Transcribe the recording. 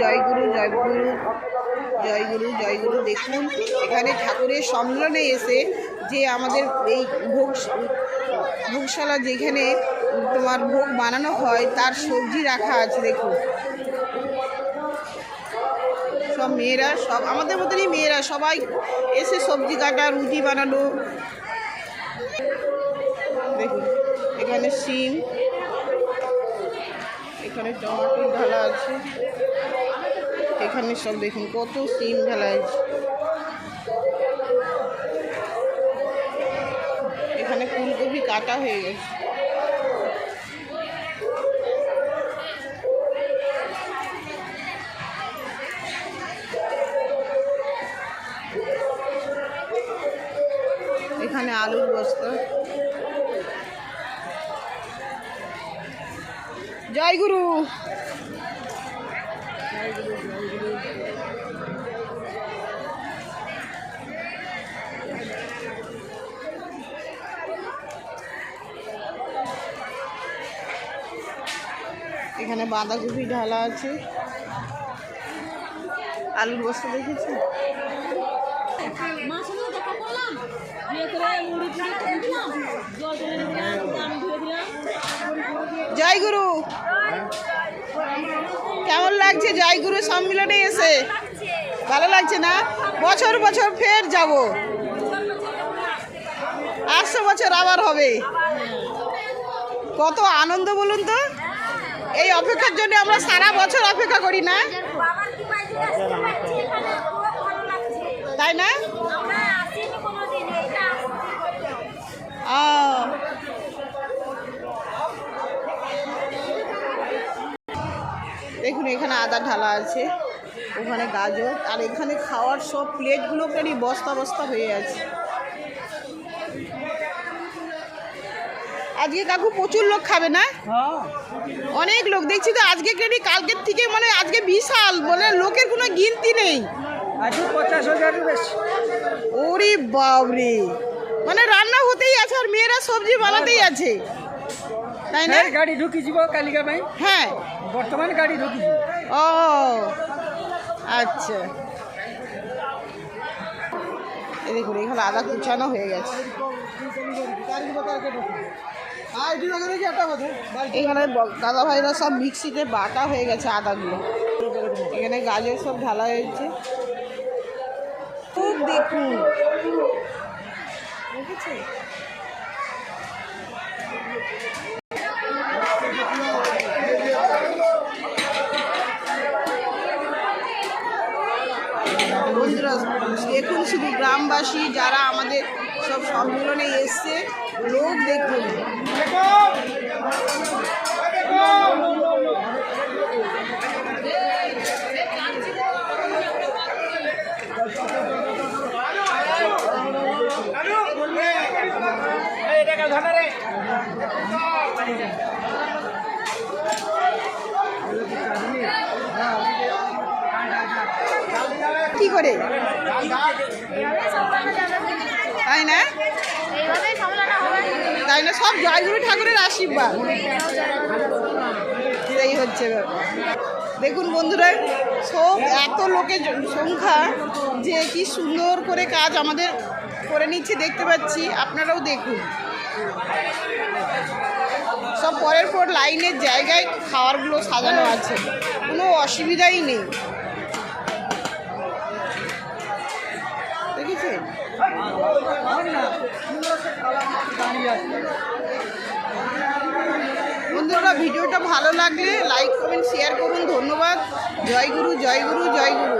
জয় গুরু জয় গুরু জয় গুরু জয় গুরু। দেখুন, এখানে ঠাকুরের সম্মেলনে এসে যে আমাদের এই ভোগ, ভোগশালা যেখানে তোমার ভোগ বানানো হয়, তার সবজি রাখা আছে, দেখুন। সব মেয়েরা, সব, আমাদের মতনই মেয়েরা সবাই এসে সবজি কাটা, রুটি বানানো দেখুন, এখানে সিম এখানে টমেটো ঢালা আছে। এখানে সব দেখুন কত সিম ঢালা আছে। এখানে ফুলকপি কাটা হয়ে গেছে। এখানে আলুর বস্তা। জয় গুরু। জয় গুরু জয় গুরু এখানে বাঁধাকপি ঢালা আছে। আলুর বস্তা দেখেছি মার সাথে লাগছে? জয় গুরু সম্মিলনে এসে। ভালো লাগছে না? বছর বছর ফের যাব। আটশো বছর আবার হবে। কত আনন্দ বলুন তো? এই অপেক্ষার জন্য আমরা সারা বছর অপেক্ষা করি না? তাই না আমরা আসিনি কোনোদিন এটা ও দেখুন এখানে আদা ঢালা আছে ওখানে গাজর আর এখানে খাওয়ার সব প্লেটগুলো প্রায় বস্তা বস্তা হয়ে আছে। আজকে কাকু প্রচুর লোক খাবে না? অনেক লোক দেখছি তো আজকে কেনি কালকের থেকে মানে আজকে বিশাল মানে লোকের কোনো গিনতি নেই। পঞ্চাশ ওরে বাবরে মানে রান্না হতেই আছে আর মেয়েরা সবজি বানাতেই আছে। তাই না? হ্যাঁ গাড়ি ঢুকি যাব কালিকা ପାଇଁ হ্যাঁ। বর্তমান গাড়ি ঢুকি ও আচ্ছা। এই দেখুন এখানে আদা কুচানো হয়ে গেছে। এখানে দাদা ভাইরা সব মিক্সিতে বাটা হয়ে গেছে আদাগুলো। এখানে গাজর সব ঢালা হয়েছে। খুব দেখুন। দেখেছে দেখুন শুধু গ্রামবাসী যারা আমাদের সব সম্মেলনে এসছে লোক দেখুন। কি করে? তাই না? তাই না? সব জয়গুরু ঠাকুরের আশীর্বাদ। এই হচ্ছে দেখুন বন্ধুরা, সব এত লোকের সংখ্যা যে কি সুন্দর করে কাজ আমাদের করে নিচ্ছে, দেখতে পাচ্ছি। আপনারাও দেখুন। সব পরের পর লাইনের জায়গায় খাবারগুলো সাজানো আছে। কোনো অসুবিধাই নেই। দেখেছেন? বন্ধুরা, ভিডিওটা ভালো লাগলে লাইক করবেন শেয়ার করুন। ধন্যবাদ। জয় গুরু জয় গুরু জয় গুরু।